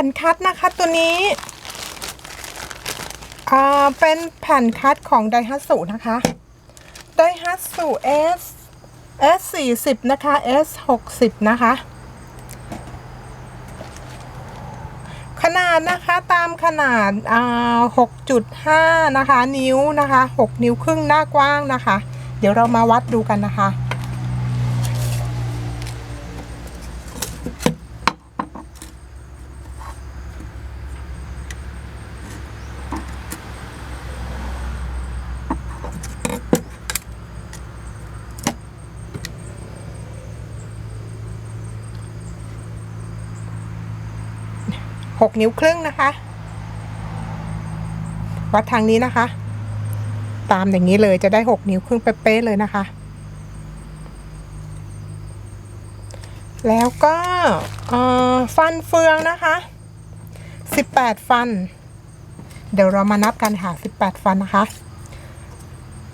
ผ่นคัดนะคะตัวนี้อ่าเป็นแผ่นคัดของไดฮัตสุนะคะไดฮัตสุ S S 4 0นะคะ S 6 0นะคะ ขนาดนะคะตามขนาดอ่า6.5นะคะ นิ้วนะคะ6นิ้วครึ่งหน้ากว้างนะคะ เดี๋ยวเรามาวัดดูกันนะคะ หกนิ้วครึ่งนะคะ วัดทางนี้นะคะ ตามอย่างนี้เลยจะได้หกนิ้วครึ่งเป๊ะเลยนะคะ แล้วก็ฟันเฟืองนะคะสิบแปดฟัน เดี๋ยวเรามานับกันค่ะสิบแปดฟันนะคะ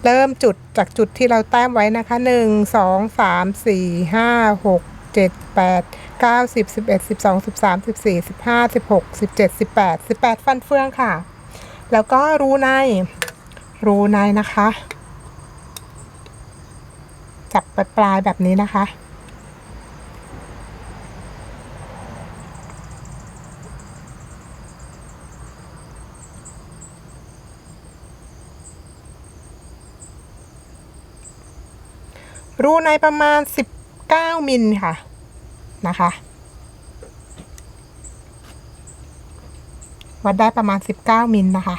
เริ่มจุดจากจุดที่เราแต้มไว้นะคะหนึ่งสองสามสี่ห้าหก เจ็ดแปดเก้าสิบสิบเอ็ดสิบสองสิบสามสิบสี่สิบห้าสิบหกสิบเจ็ดสิบแปดสิบแปดฟันเฟืองค่ะ แล้วก็รูใน รูในนะคะ จับปลายๆแบบนี้นะคะ รูในประมาณ 9 มิลค่ะ นะคะ วัดได้ประมาณ 19 มิลนะคะ